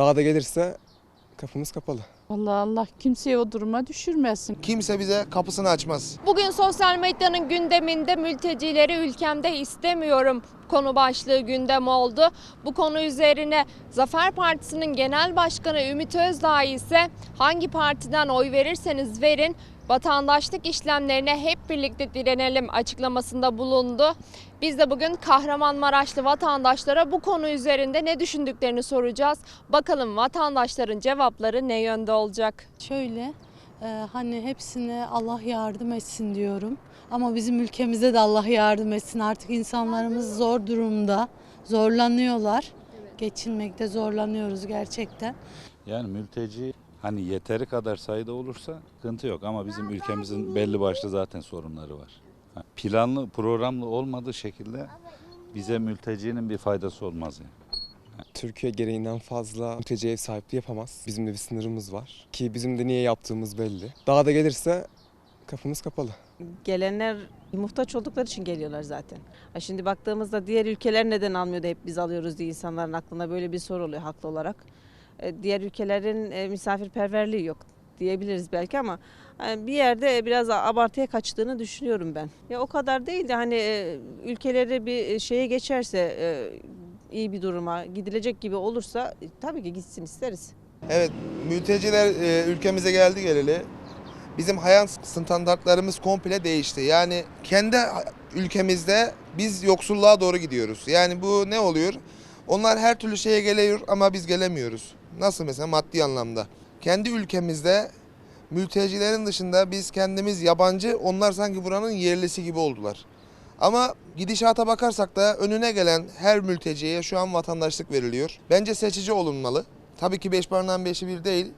Daha da gelirse kapımız kapalı. Allah Allah kimseyi o duruma düşürmesin. Kimse bize kapısını açmaz. Bugün sosyal medyanın gündeminde mültecileri ülkemde istemiyorum konu başlığı gündem oldu. Bu konu üzerine Zafer Partisi'nin genel başkanı Ümit Özdağ ise hangi partiden oy verirseniz verin vatandaşlık işlemlerine hep birlikte direnelim açıklamasında bulundu. Biz de bugün Kahramanmaraşlı vatandaşlara bu konu üzerinde ne düşündüklerini soracağız. Bakalım vatandaşların cevapları ne yönde olacak? Şöyle e, hani hepsine Allah yardım etsin diyorum. Ama bizim ülkemize de Allah yardım etsin. Artık insanlarımız zor durumda. Zorlanıyorlar. Geçinmekte zorlanıyoruz gerçekten. Yani mülteci hani yeteri kadar sayıda olursa sıkıntı yok ama bizim ülkemizin belli başlı zaten sorunları var. Planlı, programlı olmadığı şekilde bize mültecinin bir faydası olmaz yani. Türkiye gereğinden fazla mülteci ev sahipliği yapamaz. Bizim de bir sınırımız var. Ki bizim de niye yaptığımız belli. Daha da gelirse kapımız kapalı. Gelenler muhtaç oldukları için geliyorlar zaten. Şimdi baktığımızda diğer ülkeler neden almıyor da hep biz alıyoruz diye insanların aklına böyle bir soru oluyor haklı olarak. E, Diğer ülkelerin e, misafirperverliği yok diyebiliriz belki ama e, bir yerde biraz abartıya kaçtığını düşünüyorum ben. Ya o kadar değil de hani ülkeleri bir şeye geçerse iyi bir duruma gidilecek gibi olursa e, tabii ki gitsin isteriz. Evet, mülteciler e, ülkemize geldi geleli. Bizim hayat standartlarımız komple değişti. Yani kendi ülkemizde biz yoksulluğa doğru gidiyoruz. Yani bu ne oluyor? Onlar her türlü şeye geliyor ama biz gelemiyoruz. Nasıl mesela maddi anlamda. Kendi ülkemizde mültecilerin dışında biz kendimiz yabancı, onlar sanki buranın yerlisi gibi oldular. Ama gidişata bakarsak da önüne gelen her mülteciye şu an vatandaşlık veriliyor. Bence seçici olunmalı. Tabii ki beş parmağın beşi bir değil.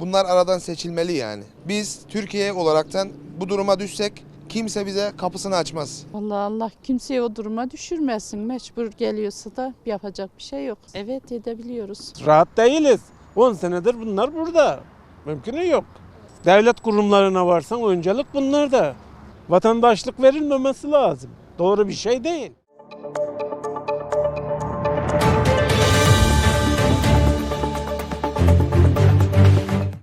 Bunlar aradan seçilmeli yani. Biz Türkiye olaraktan bu duruma düşsek kimse bize kapısını açmaz. Allah Allah kimseyi o duruma düşürmesin. Mecbur geliyorsa da yapacak bir şey yok. Evet edebiliyoruz. Rahat değiliz. 10 senedir bunlar burada. Mümkünü yok. Devlet kurumlarına varsan öncelik bunlar da. Vatandaşlık verilmemesi lazım. Doğru bir şey değil.